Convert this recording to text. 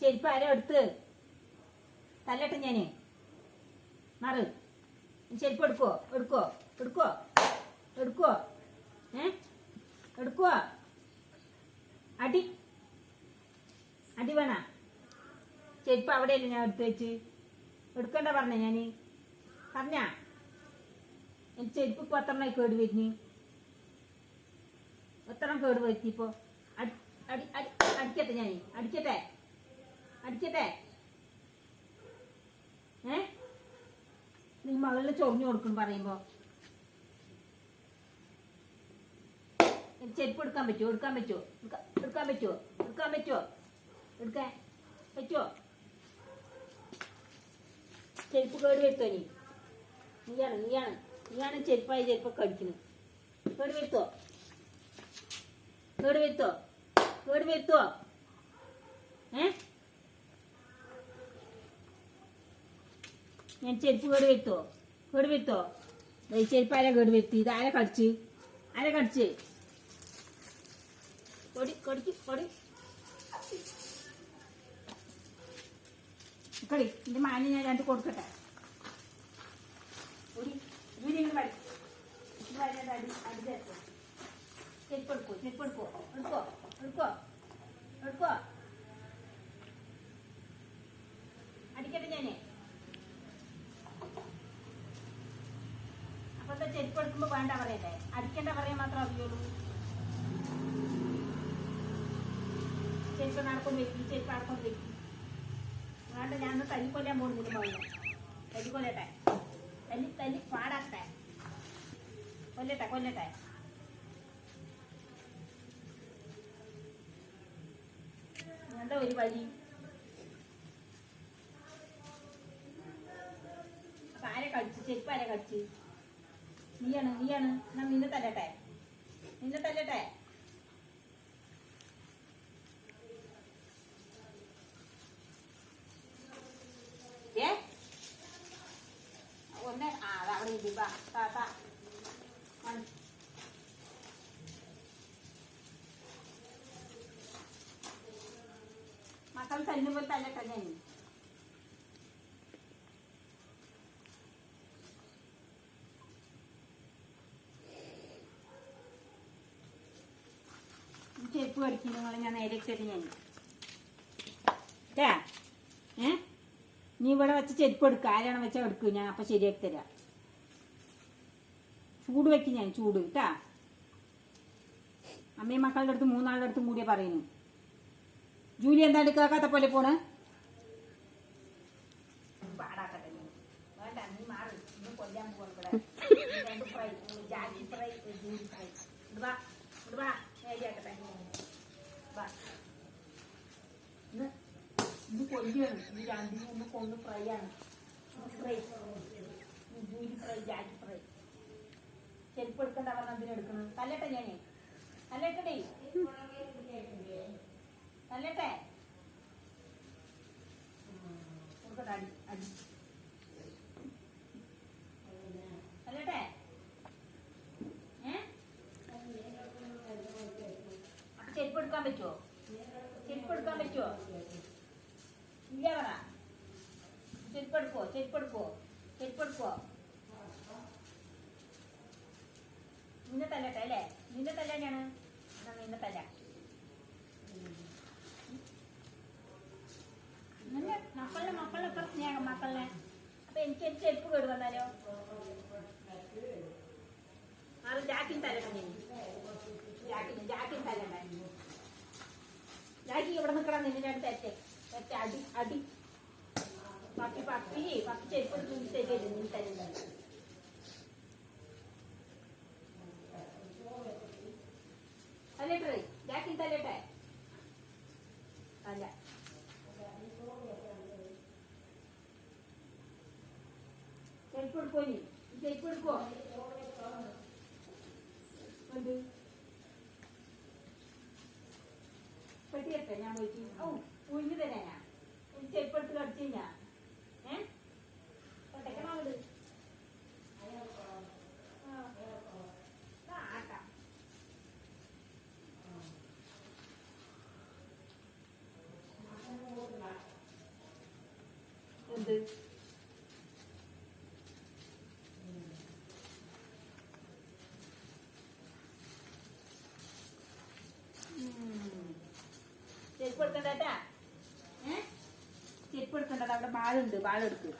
ചെരുപ്പ് ആരോ എടുത്ത്. തല്ലട്ടെ ഞാൻ. മാറ്. ചെരുപ്പ് എടുക്കോ എടുക്കോ എടുക്കോ എടുക്കോ ഏ? എടുക്കോ അടി. അടി വേണ. ചെരുപ്പ് അവിടെയല്ലേ ഞാൻ എടുത്ത് വെച്ച്. എടുക്കണ്ട പറഞ്ഞ ഞാൻ. പറഞ്ഞ. എനിക്ക് ചെരുപ്പ് ഇപ്പൊ എത്ര കേട് വരുന്നു? എത്ര കേട് വരുത്തി ഇപ്പൊ? അടി അടി അടി അടിക്കട്ടെ ഞാൻ അടിക്കട്ടെ. അടിക്കട്ടെ ഏ? നീ മകളിൽ ചൊറിഞ്ഞു കൊടുക്കും പറയുമ്പോ. ചെരുപ്പ് എടുക്കാൻ പറ്റുമോ എടുക്കാൻ പറ്റുമോ എടുക്ക- എടുക്കാൻ പറ്റുമോ എടുക്കാൻ പറ്റുമോ എടുക്കാൻ പറ്റുമോ ചെരുപ്പ് കേട് വരുത്തോ നീ നീയാണ് നീയാണ്. നീയാണ് ചെരുപ്പായി ചെരുപ്പൊക്കെ അടിക്കുന്നത്. കേട് വരുത്തോ? കേട് വരുത്തോ? കേട് വരുത്തോ? ഞാൻ ചെരുപ്പ് കേട് വരുത്തോ? കേട് വരുത്തോ? ഈ ചെരുപ്പ് ആരാ കേട് വരുത്തി. ഇത് ആരാ കടിച്ച്? ആരാ കടിച്ച്? കൊടി കൊടിക്ക് കൊടി കളി എന്റെ മാനി ഞാൻ രണ്ട് കൊടുക്കട്ടെ കൊടി ഇവിടെ ഇങ്ങനെ വരി ഇത് വരി അത് അടി അടി ചേർത്തോ ചെരുപ്പ് എടുക്കോ ചെരുപ്പ് എടുക്കോ എടുക്കോ എടുക്കോ എടുക്കോ അടിക്കട്ടെ ഞാനേ എന്താ ചെരുപ്പ് എടുക്കുമ്പോ വേണ്ട പറയല്ലേ? അടിക്കേണ്ട പറയാൻ മാത്രം അറിയുള്ളൂ. ചെരുപ്പ് നടക്കം വെക്കും ചെരുപ്പ് അടക്കം വെക്കും. വേണ്ട ഞാൻ തല്ലിക്കൊല്ലാൻ പോകുന്നില്ല മോളിനെ തല്ലിക്കൊല്ലട്ടെ തല്ലി തല്ലി പാടാട്ടെ കൊല്ലട്ടെ കൊല്ലട്ടെ. എന്താ ഒരു വഴി. അപ്പൊ ആരെ കടിച്ച്? ചെരുപ്പ് ആരെ കടിച്ച്? നീയാണ് നീയാണ് ഞാൻ നിന്നെ തല്ലട്ടെ? നിന്നെ തല്ലട്ടെ? ഏ? ഒന്ന് ആ അവിടെ ഇരി വാ താ താ. മക്കൾ തല്ലുമ്പോൾ തല്ലട്ടെ ഞാൻ. ഈ ചെരുപ്പ് നിങ്ങൾ ഞാൻ നേരെ തരും ഞാൻ ട്ടാ. ഏ? നീ ഇവിടെ വെച്ച് ചെരുപ്പ് എടുക്കുക ആരാണ് വെച്ചാൽ എടുക്കുക ഞാൻ അപ്പം ശരിയാക്കി തരാം. ചൂട് വെക്കും ഞാൻ ചൂട്. കേട്ടാ അമ്മയും മക്കളുടെ അടുത്ത് മൂന്നാളുടെ അടുത്തും കൂടിയേ പറയുന്നു. ജൂലി എന്താ എടുക്കാത്ത പോലെ പോണ്. കൊല്ലാൻ ഇവിടെ. രണ്ട് ഫ്രൈ, ജൂലി ഫ്രൈ. ഇന്ന് ഇത് കൊല്ലിയാണ് ഇത് രണ്ടിനും ഒന്ന് കൊണ്ട് ഫ്രൈ ആണ് fry Julie fry Jackie fry ചെരുപ്പ് എടുക്കണ്ട പറഞ്ഞ എന്തിനാ എടുക്കണം തല്ലട്ടെ ഞാനേ തല്ലട്ടെ തല്ലട്ടെ കൊടുക്കട്ടെ അടി അടി തല്ലട്ടെ ഏ അപ്പൊ ചെരുപ്പ് എടുക്കാൻ പറ്റുമോ ചെരുപ്പ് എടുക്കാൻ പറ്റുമോ ഇല്ല പറ. ചെരുപ്പ് എടുക്കോ? ചെരുപ്പ് എടുക്കോ? ചെരുപ്പ് എടുക്കോ? നിന്നെ തല്ലട്ടെ അല്ലേ? നിന്നെ തല്ലാനാണ് എന്നാ നിന്നെ തല്ല നിന്റെ മക്കളുടെ മക്കളുടെ അത്ര സ്നേഹം മക്കളുടെ. അപ്പൊ എനിക്ക് എനിക്ക് ചെരുപ്പ് കേട് വന്നാലോ? അത് ജാക്കിൻ തല്ലണം ഞാൻ. ജാക്കിൻ തല്ലണ്ട ജാക്കി ഇവിടെ നിൽക്കണം നിന്നെ അടുത്ത് തെറ്റ് തെറ്റ് അടി അടി. പപ്പി പപ്പി പപ്പി ചെരുപ്പ് ശരിയല്ലേ നീ തരുന്നത് തലേട്ടേ ജാക്കിൻ തലേട്ടെ അല്ല. ചെരുപ്പ് എടുക്കോ നീ ചെരുപ്പ് എടുക്കോ എന്ത്? കേട്ടോ ഞാൻ പോയിട്ട് ഓ ഉഴിഞ്ഞു തരാ ഞാൻ ഒരു ചെപ്പെടുത്ത് കടിച്ചു ഞാൻ ഏഹ് ഒട്ടക്കണോട് ആട്ടാം. എന്ത്? ചെരുപ്പ് എടുക്കണ്ടേട്ടാ ഏ? ചെരുപ്പ് എടുക്കണ്ടോ അവിടെ ബാളുണ്ട് ബാളെടുക്ക്